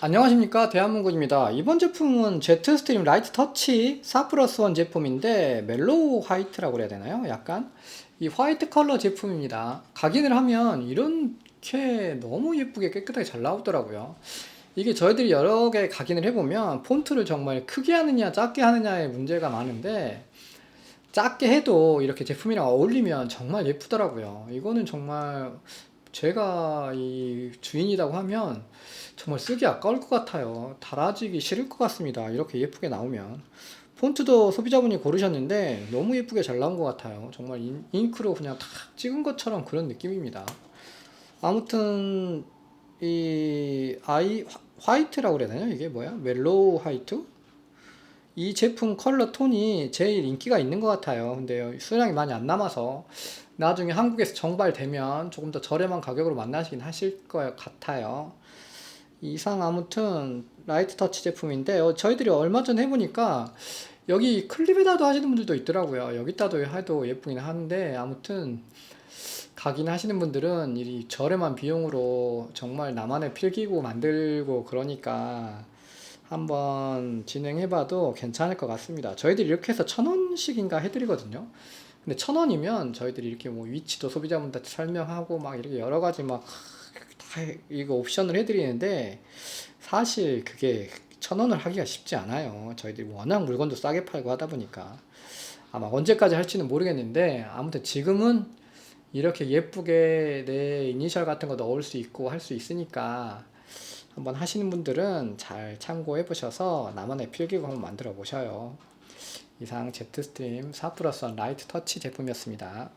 안녕하십니까. 대한문군입니다. 이번 제품은 제트스트림 라이트 터치 4 플러스 1 제품인데 멜로우 화이트라고 그래야 되나요? 약간 이 화이트 컬러 제품입니다. 각인을 하면 이렇게 너무 예쁘게 깨끗하게 잘 나오더라고요. 이게 저희들이 여러 개 각인을 해보면 폰트를 정말 크게 하느냐 작게 하느냐의 문제가 많은데 작게 해도 이렇게 제품이랑 어울리면 정말 예쁘더라고요. 이거는 정말 제가 이 주인이라고 하면 정말 쓰기 아까울 것 같아요. 달아지기 싫을 것 같습니다. 이렇게 예쁘게 나오면. 폰트도 소비자분이 고르셨는데 너무 예쁘게 잘 나온 것 같아요. 정말 인, 잉크로 그냥 탁 찍은 것처럼 그런 느낌입니다. 아무튼 이 아이 화- 화이트라고 그래야 되나? 이게 뭐야? 멜로우 화이트? 이 제품 컬러 톤이 제일 인기가 있는 것 같아요. 근데 수량이 많이 안 남아서 나중에 한국에서 정발되면 조금 더 저렴한 가격으로 만나시긴 하실 것 같아요. 이상 아무튼 라이트 터치 제품인데 어, 저희들이 얼마 전에 해보니까 여기 클립에다도 하시는 분들도 있더라고요. 여기다도 해도 예쁘긴 한데 아무튼 가긴 하시는 분들은 이 저렴한 비용으로 정말 나만의 필기구 만들고 그러니까 한번 진행해봐도 괜찮을 것 같습니다. 저희들이 이렇게 해서 천 원씩인가 해드리거든요. 근데 천 원이면 저희들이 이렇게 뭐 위치도 소비자분들한테 설명하고 막 이렇게 여러 가지 막 다 이거 옵션을 해드리는데 사실 그게 천 원을 하기가 쉽지 않아요. 저희들이 워낙 물건도 싸게 팔고 하다 보니까 아마 언제까지 할지는 모르겠는데 아무튼 지금은 이렇게 예쁘게 내 이니셜 같은 거 넣을 수 있고 할 수 있으니까 한번 하시는 분들은 잘 참고해 보셔서 나만의 필기구 한번 만들어 보셔요. 이상 제트스트림 4 플러스 1 라이트 터치 제품이었습니다.